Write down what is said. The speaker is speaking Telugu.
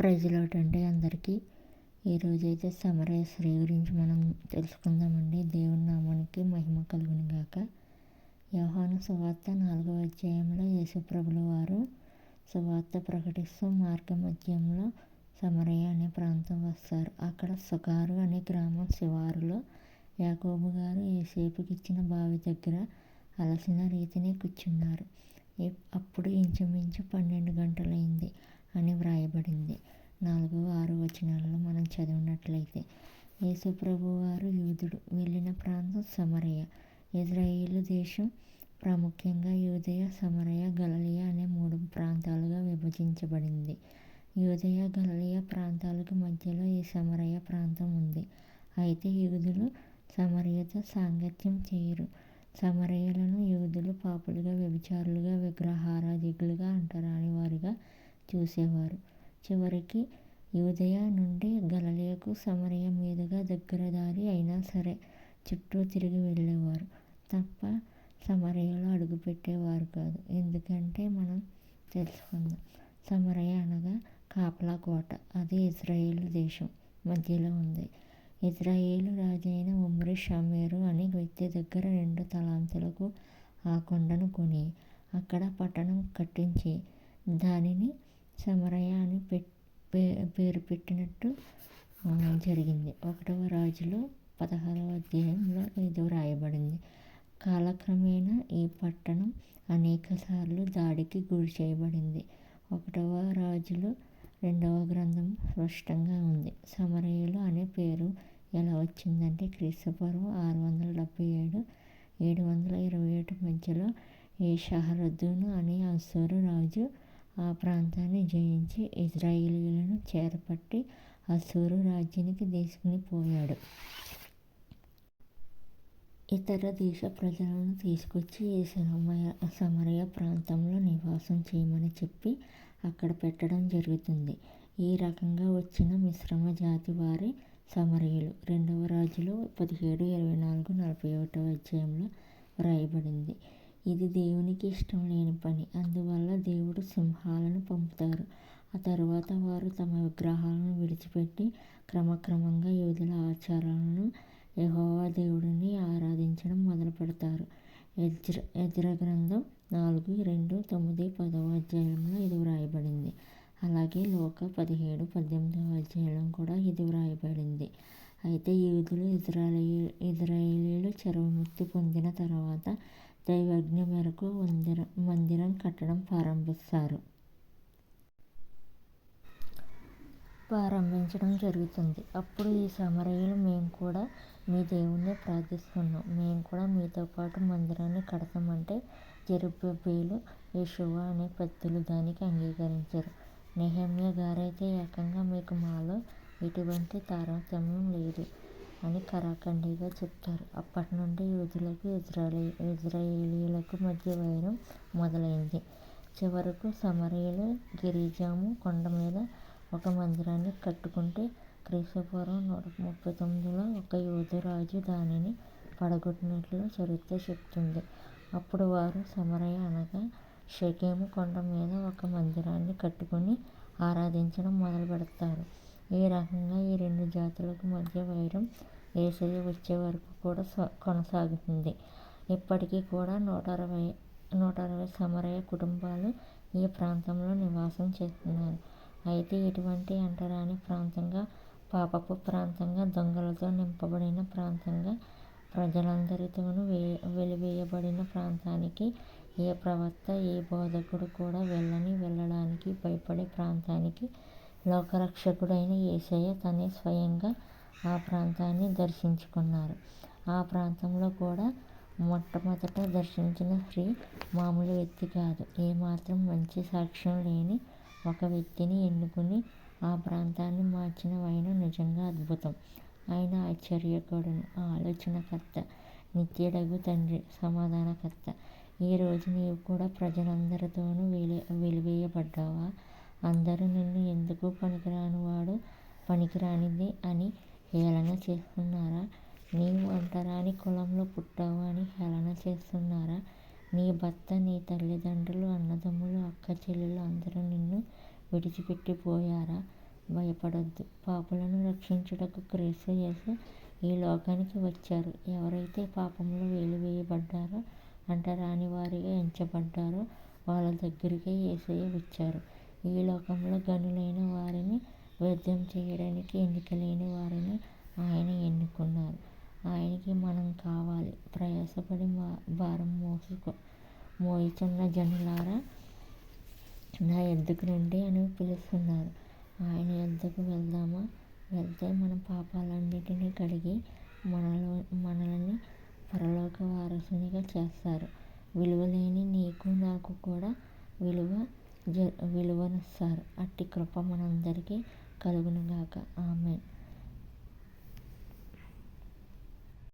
ప్రజలోటండి అందరికీ ఈరోజైతే సమరయ స్త్రీ గురించి మనం తెలుసుకుందామండి. దేవుని నామానికి మహిమ కలుగుని గాక. యోహాను సువార్త నాలుగవ అధ్యాయంలో యేసుప్రభుల వారు సువార్త ప్రకటిస్తూ మార్గ మధ్యంలో సమరయ అనే ప్రాంతం వస్తారు. అక్కడ సుకారు అనే గ్రామం శివారులో యాకోబు గారు ఏసేపుకి ఇచ్చిన బావి దగ్గర అలసిన రీతిని కూర్చున్నారు. అప్పుడు ఇంచుమించు పన్నెండు గంటలైంది. అని వ్రాయబడింది. నాలుగు ఆరు వచనాలలో మనం చదివినట్లయితే యేసుప్రభు వారు యూదుడు వెళ్ళిన ప్రాంతం సమరయ ఇజ్రాయేలు దేశం ప్రాముఖ్యంగా యూదయ సమరయ గలలియ అనే మూడు ప్రాంతాలుగా విభజించబడింది. యూదయ గలలియ ప్రాంతాలకు మధ్యలో ఈ సమరయ ప్రాంతం ఉంది. అయితే యూదులు సమరయతో సాంగత్యం చేయరు. సమరయులను యూదులు పాపులుగా వ్యభిచారులుగా విగ్రహారాధికులుగా అంటరాని వారిగా చూసేవారు. చివరికి యూదయ నుండి గలలియకు సమరయ మీదుగా దగ్గర దారి అయినా సరే చుట్టూ తిరిగి వెళ్ళేవారు. తప్ప సమరయలో అడుగుపెట్టేవారు కాదు. ఎందుకంటే మనం తెలుసుకుందాం. సమరయ అనగా కాపలా కోట. అది ఇజ్రాయేల్ దేశం మధ్యలో ఉంది. ఇజ్రాయేలు రాజైన ఉమ్రి షమేరు అనే వ్యక్తి దగ్గర రెండు తలాంతులకు ఆ కొండను కొని అక్కడ పట్టణం కట్టించి దానిని సమరయ్య అని పేరు పెట్టినట్టు జరిగింది. ఒకటవ రాజులు పదహారవ అధ్యాయంలో ఇది వ్రాయబడింది కాలక్రమేణా ఈ పట్టణం అనేకసార్లు దాడికి గురి చేయబడింది. ఒకటవ రాజులు రెండవ గ్రంథం స్పష్టంగా ఉంది. సమరయులు అనే పేరు ఎలా వచ్చిందంటే క్రీస్తుపూర్వం ఆరు వందల డెబ్బై ఏడు ఏడు వందల ఇరవై ఏడు మధ్యలో ఈ షహరద్దును అనే అసూరు రాజు ఆ ప్రాంతాన్ని జయించి ఇజ్రాయేలీలను చేరపట్టి అసూరు రాజ్యానికి తీసుకుని పోయాడు. ఇతర దేశ ప్రజలను తీసుకొచ్చి ఈ సమయ సమరయ ప్రాంతంలో నివాసం చేయమని చెప్పి అక్కడ పెట్టడం జరుగుతుంది. ఈ రకంగా వచ్చిన మిశ్రమ జాతి వారి సమరయులు. రెండవ రాజులు పదిహేడు ఇరవై నాలుగు నలభై ఒకటవ అధ్యాయంలో వ్రాయబడింది ఇది దేవునికి ఇష్టం లేని పని. అందువల్ల దేవుడు సింహాలను పంపుతారు. ఆ తర్వాత వారు తమ విగ్రహాలను విడిచిపెట్టి క్రమక్రమంగా యూదుల ఆచారాలను యెహోవా దేవుడిని ఆరాధించడం మొదలు పెడతారు ఎజ్ర ఎజ్ర గ్రంథం నాలుగు రెండు తొమ్మిది పదవ అధ్యాయంలో ఇది వ్రాయబడింది. అలాగే లోక పదిహేడు పద్దెనిమిదవ అధ్యాయం కూడా ఇది వ్రాయబడింది. అయితే యూదులు ఇజ్రాయేలీ ఇజ్రాయేలీలు చెరవముక్తి పొందిన తర్వాత దైవజ్ఞ మేరకు మందిరం మందిరం కట్టడం ప్రారంభిస్తారు. ప్రారంభించడం జరుగుతుంది. అప్పుడు ఈ సమరయులు మేము కూడా మీ దేవుణ్ణి ప్రార్థిస్తున్నాం. మేము కూడా మీతో పాటు మందిరాన్ని కడతామంటే జెరుబ్బేలు యశువ అనే పెద్దలు దానికి అంగీకరించారు. నెహమ్య గారైతే ఏకంగా మీకు మాలో ఎటువంటి తారతమ్యం లేదు. అని కరాఖండిగా చెప్తారు. అప్పటి నుండి యూదులకు ఇజ్రాయలీ ఇజ్రాయేలీలకు మధ్య వైరం మొదలైంది. చివరకు సమరయులు గిరిజాము కొండ మీద ఒక మందిరాన్ని కట్టుకుంటే క్రీస్తుపూర్వం నూట ముప్పై తొమ్మిదిలో ఒక యూదురాజు దానిని పడగొట్టినట్లు చరిత్ర చెప్తుంది. అప్పుడు వారు సమరయ అనగా షెకెము కొండ మీద ఒక మందిరాన్ని కట్టుకుని ఆరాధించడం మొదలు పెడతారు ఈ రకంగా ఈ రెండు జాతులకు మధ్య వైరం వేసవి వచ్చే వరకు కూడా కొనసాగుతుంది. ఇప్పటికీ కూడా నూట అరవై నూట అరవై సమరయ కుటుంబాలు ఈ ప్రాంతంలో నివాసం చేస్తున్నారు. అయితే ఇటువంటి అంటరాని ప్రాంతంగా పాపపు ప్రాంతంగా దొంగలతో నింపబడిన ప్రాంతంగా ప్రజలందరితోనూ వే వెలివేయబడిన ప్రాంతానికి ఏ ప్రవక్త ఏ బోధకుడు కూడా వెళ్ళని వెళ్ళడానికి భయపడే ప్రాంతానికి లోకరక్షకుడైన యేసయ్య తనే స్వయంగా ఆ ప్రాంతాన్ని దర్శించుకున్నారు. ఆ ప్రాంతంలో కూడా మొట్టమొదట దర్శించిన స్త్రీ మామూలు వ్యక్తి కాదు. ఏమాత్రం మంచి సాక్ష్యం లేని ఒక వ్యక్తిని ఎన్నుకుని ఆ ప్రాంతాన్ని మార్చిన వైనం నిజంగా అద్భుతం. ఆయన ఆశ్చర్యకరుడు ఆలోచనకర్త నిత్యుడగు తండ్రి సమాధానకర్త. ఈరోజు నీవు కూడా ప్రజలందరితోనూ వెలి వెలివేయబడ్డావా? అందరూ నిన్ను ఎందుకు పనికిరానివాడు పనికిరానిది అని హేళన చేస్తున్నారా? నీవు అంటరాని కులంలో పుట్టావు అని హేళన చేస్తున్నారా? నీ భర్త నీ తల్లిదండ్రులు అన్నదమ్ములు అక్క చెల్లెలు అందరూ నిన్ను విడిచిపెట్టిపోయారా? భయపడొద్దు. పాపులను రక్షించుటకు క్రీస్తు యేసు ఈ లోకానికి వచ్చారు. ఎవరైతే పాపంలో వెలివేయబడ్డారో అంటరాని వారిగా ఎంచబడ్డారో వాళ్ళ దగ్గరికే యేసయ్య వచ్చారు. ఈ లోకంలో గనులైన వారిని వ్యర్థం చేయడానికి ఎన్నికలేని వారిని ఆయన ఎన్నుకున్నారు. ఆయనకి మనం కావాలి. ప్రయాసపడి భారం మోసుకో మోయుచున్న జనులారా నా ఎద్దుకు రండి అని పిలుస్తున్నారు. ఆయన ఎద్దుకు వెళ్దామా? వెళ్తే మన పాపాలన్నిటినీ కడిగి మనలో మనల్ని పరలోక వారసునిగా చేస్తారు. విలువలేని నీకు నాకు కూడా విలువ జ విలువనిస్తారు అట్టి కృప మనందరికీ కలుగునుగాక. ఆమెన్.